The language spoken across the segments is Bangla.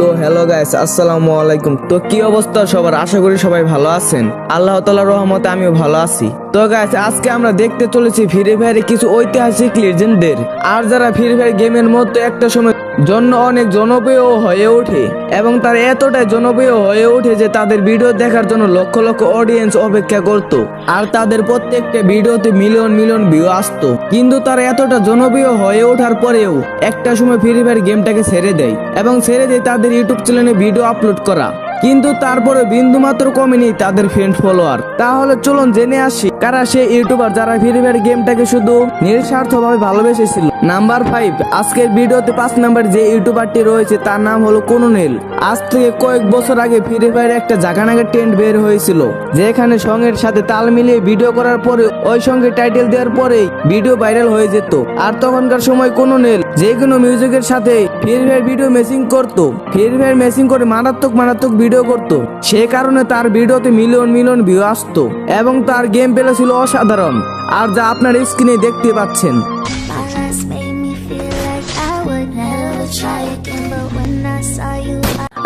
তো হ্যালো গাইস আসসালামু আলাইকুম। তো কি অবস্থা সবার? আশা করি সবাই ভালো আছেন। আল্লাহ তাআলার রহমতে আমিও ভালো আছি। তো গাইস আজকে আমরা দেখতে চলেছি ফ্রি ফায়ারে কিছু ঐতিহাসিক লিজেন্ডদের আর যারা ফ্রি ফায়ার গেমের মতো একটা সময় জন্য অনেক জনপ্রিয় হয়ে ওঠে এবং তার এতটাই জনপ্রিয় হয়ে ওঠে যে তাদের ভিডিও দেখার জন্য লক্ষ লক্ষ অডিয়েন্স অপেক্ষা করত। আর তাদের প্রত্যেকটা ভিডিওতে মিলিয়ন মিলিয়ন ভিউ আসতো। কিন্তু তার এতটা জনপ্রিয় হয়ে ওঠার পরেও একটা সময় ফ্রি ফায়ার গেমটাকে ছেড়ে দেয় এবং ছেড়ে দেয় তাদের ইউটিউব চ্যানেলে ভিডিও আপলোড করা। কিন্তু তারপরে বিন্দু মাত্র কমেনি তাদের ফ্রেন্ড ফলোয়ার তাহলে চলুন জেনে আসি, কারা সেই ইউটিউবার যারা ফ্রি ফায়ার গেমটাকে শুধু নিঃস্বার্থভাবে ভালোবেসেছিল? নাম্বার ফাইভ আজকের ভিডিওতে পাঁচ নাম্বার যে ইউটিউবারটি রয়েছে তার নাম হলো কোনোনেল। আজ থেকে কয়েক বছর আগে ফ্রি ফায়ার একটা জাগানাগের ট্রেন্ড বের হয়েছিল, যেখানে সঙ্গের সাথে তাল মিলিয়ে ভিডিও করার পরে ওই সঙ্গে টাইটেল দেওয়ার পরেই ভিডিও ভাইরাল হয়ে যেত। আর তখনকার সময় কোনোনেল যে কোনো মিউজিকের সাথে ফ্রি ফায়ার ভিডিও মেসিং করতো। ফ্রি ফায়ার মেসিং করে মারাত্মক মারাত্মক ভিডিও করতো। সে কারণে তার ভিডিওতে মিলিয়ন মিলিয়ন ভিউ আসতো এবং তার গেম প্লে ছিল অসাধারণ। আর যা আপনার স্ক্রিনে দেখতে পাচ্ছেন।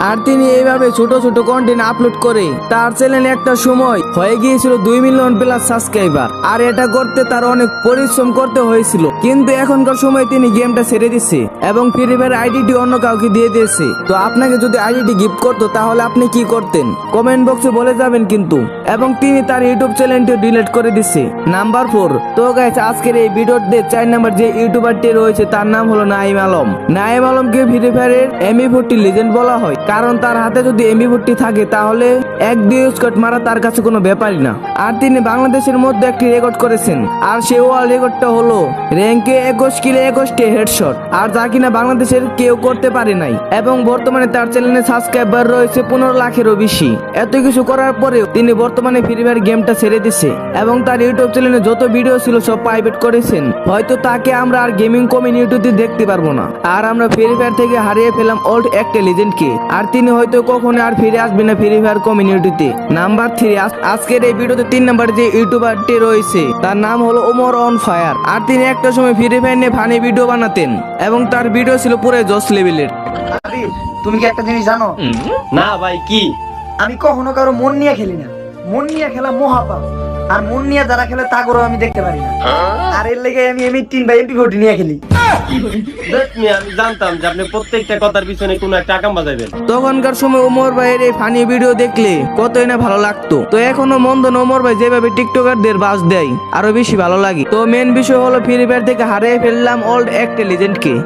আর তিনি এইভাবে ছোট ছোট কন্টেন্ট আপলোড করে তার চ্যানেলে একটা সময় হয়ে গিয়েছিল দুই মিলিয়ন প্লাস সাবস্ক্রাইবার আর এটা করতে তার অনেক পরিশ্রম করতে হয়েছিল। কিন্তু এখনকার সময় তিনি গেমটা ছেড়ে দিচ্ছে এবং ফ্রি ফায়ার আইডিটি অন্য কাউকে দিয়ে দিয়েছে। তো আপনাকে যদি আইডিটি গিফট করতো, তাহলে আপনি কি করতেন? কমেন্ট বক্সে বলে যাবেন কিন্তু। এবং তিনি তার ইউটিউব চ্যানেলটি ডিলিট করে দিচ্ছে নাম্বার ফোর তো গাইছে আজকের এই ভিডিওতে চার নাম্বার যে ইউটিউবারটি রয়েছে, তার নাম হলো নাইম আলম। নাইম আলমকে ফ্রি ফায়ারের এমই ফোরটি লিজেন্ড বলা হয়। কারণ তার হাতে যদি এমবি ফোরটি থাকে, তাহলে এক দুই স্কট মারা তার কাছে কোনো ব্যাপারই না। আর তিনি বাংলাদেশের মধ্যে একটি রেকর্ড করেছেন। আর সেই ওয়ার্ল্ড রেকর্ডটা হলো র্যাঙ্কে একুশ কিলে একুশটি হেডশট। আর যা কিনা বাংলাদেশের কেউ করতে পারে নাই। এবং বর্তমানে তার চ্যানেলে সাবস্ক্রাইবার রয়েছে পনেরো লাখেরও বেশি। এত কিছু করার পরেও তিনি বর্তমানে ফ্রি ফায়ার গেমটা ছেড়ে দিছে। এবং তার ইউটিউব চ্যানেলে যত ভিডিও ছিল সব প্রাইভেট করেছেন। হয়তো তাকে আমরা আর গেমিং কমিউনিটিতে দেখতে পারব না। আর আমরা ফ্রি ফায়ার থেকে হারিয়ে ফেলাম ওল্ড একটা লিজেন্ডকে আর তিনি হয়তো কখনো আর ফিরে আসবে না ফ্রি ফায়ার কমিউনিটিতে নাম্বার থ্রি আজকের এই ভিডিওতে তিন নাম্বার যে ইউটিউবারটি রয়েছে তার নাম হলো ওমর অন ফায়ার। আর তিনি একটা সময় ফ্রি ফায়ার নিয়ে ফানি ভিডিও বানাতেন এবং তার ভিডিও ছিল পুরো জস লেভেলের তুমি কি একটা জিনিস জানো? না ভাই কি? আমি কখনো কারও মন নিয়ে খেলি না। মন নিয়ে খেলা মহাপাপ। আর মন নিয়ে যারা খেলে তা আমি দেখতে পারি না। আর এর লেগে আমি এমনি তিন ভাই এমপি ফোর্টি নিয়ে খেলি। আমি জানতাম যে আপনি প্রত্যেকটা কথার পিছনে একটা বাজাবেন তখনকার সময় ওমর ভাইয়ের এই ফানি ভিডিও দেখলে কতই না ভালো লাগতো। তো এখনও ওমর ভাই যেভাবে টিকটকারদের বাস দেয়, আরও বেশি ভালো লাগে। তো মেন বিষয় হলো ফ্রি ফায়ার থেকে হারিয়ে ফেললাম ওল্ড একটা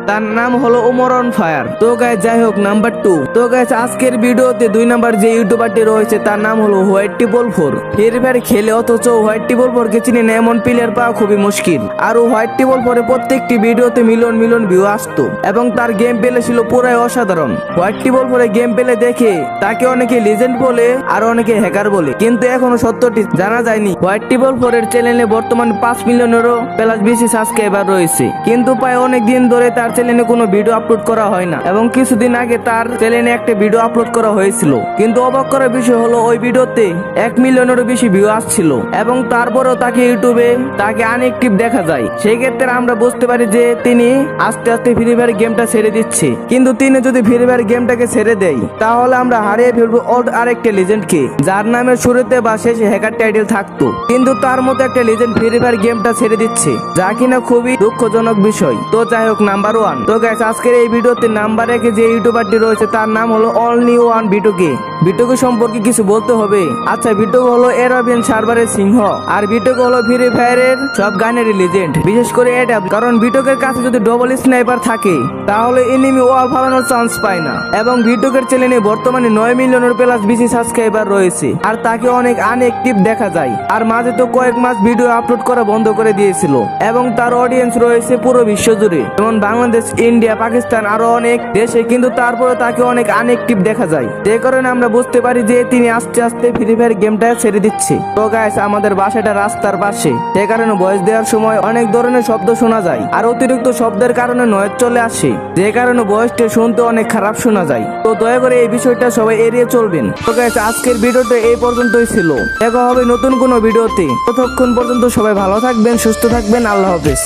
তার নাম হলো ওমর অন ফায়ার তো গাই যাই হোক নাম্বার টু তো গাইস আজকের ভিডিওতে দুই নাম্বার যে ইউটিউবারটি রয়েছে, তার নাম হলো white triple four free fire খেলে অথচ হোয়াইট টিপল ফোর কে চিনি না, এমন প্লেয়ার পাওয়া খুবই মুশকিল। আর হোয়াইট টিপল ফোরে প্রত্যেকটি ভিডিওতে মিলিয়ন মিলিয়ন ভিউ আসতো। এবং তার গেম পেলে ছিল পুরাই অসাধারণ। হোয়াইট টিবল পরে গেম পেলে দেখে তাকে অনেকে লিজেন্ড বলে, আর অনেকে হ্যাকার বলে। কিন্তু এখনও সত্যটি জানা যায়নি। হোয়াইট টিবল ফোরের চ্যানেলে বর্তমানে পাঁচ মিলিয়নেরও প্লাস বেশি সাবস্ক্রাইবার রয়েছে। কিন্তু প্রায় অনেক দিন ধরে তার চ্যানেলে কোনো ভিডিও আপলোড করা হয় না। এবং কিছুদিন আগে তার চ্যানেলে একটা ভিডিও আপলোড করা হয়েছিল। কিন্তু অবাক করার বিষয় হলো, ওই ভিডিওতে এক মিলিয়নেরও বেশি ভিউ আসছিল। এবং তারপরেও তাকে ইউটিউবে তাকে আনএক্টিভ দেখা যায়। সেই ক্ষেত্রে আমরা বুঝতে পারি যে তিনি আস্তে আস্তে ফ্রি ফায়ার গেমটা ছেড়ে দিচ্ছে। কিন্তু তিনি যদি ফ্রি ফায়ার গেমটাকে ছেড়ে দেয় তাহলে আমরা হারিয়ে ফেলব ওল্ড আরেকটা লিজেন্ডকে, যার নামের শুরুতে বা শেষে হ্যাকার টাইটেল থাকতো। কিন্তু তার মতো একটা লিজেন্ড ফ্রি ফায়ার গেমটা ছেড়ে দিচ্ছে, যা কিনা খুবই দুঃখজনক বিষয়। তো যাই হোক নাম্বার ওয়ান তো গ্যাস আজকের এই ভিডিওতে নাম্বার একে যে ইউটিউবারটি রয়েছে, তার নাম হলো all new one B two K B two K সম্পর্কে কিছু বলতে হবে? আচ্ছা বিটুক হলো এরাবিয়ান সার্ভারের সিংহ। আর বিটুক হলো ফ্রি ফায়ারের সব গানের লিজেন্ড বিশেষ করে এটা কারণ বিটকের কাছে যদি ডবল স্নাইপার থাকে, তাহলে এনিমি ওয়াল ফালানোর চান্স পায় না। এবং বিটকের চ্যানেলে বর্তমানে নয় মিলিয়নের প্লাস বেশি সাবস্ক্রাইবার রয়েছে। আর তাকে অনেক আনএক্টিভ দেখা যায়। আর মাঝে তো কয়েক মাস ভিডিও আপলোড করা বন্ধ করে দিয়েছিল। এবং তার অডিয়েন্স রয়েছে পুরো বিশ্ব জুড়ে যেমন বাংলাদেশ, ইন্ডিয়া, পাকিস্তান আরও অনেক দেশে, কিন্তু তারপরে তাকে অনেক আনএক্টিভ দেখা যায়। যে কারণে আমরা বুঝতে পারি যে তিনি আস্তে আস্তে ফ্রি ফায়ার গেমটা ছেড়ে দিচ্ছে। তো গাইস আমাদের বাসাটা রাস্তার পাশে। যে কারণে বয়স দেওয়ার সময় অনেক ধরনের শব্দ শোনা যায়। আর অতিরিক্ত শব্দের কারণে নয়েজ চলে আসে। যে কারণে বয়সটা শুনতে অনেক খারাপ শোনা যায়। তো দয়া করে এই বিষয়টা সবাই এড়িয়ে চলবেন। তো গাইস আজকের ভিডিওটা এই পর্যন্তই ছিল। দেখা হবে নতুন কোনো ভিডিওতে। ততক্ষণ পর্যন্ত সবাই ভালো থাকবেন, সুস্থ থাকবেন। আল্লাহ হাফেজ।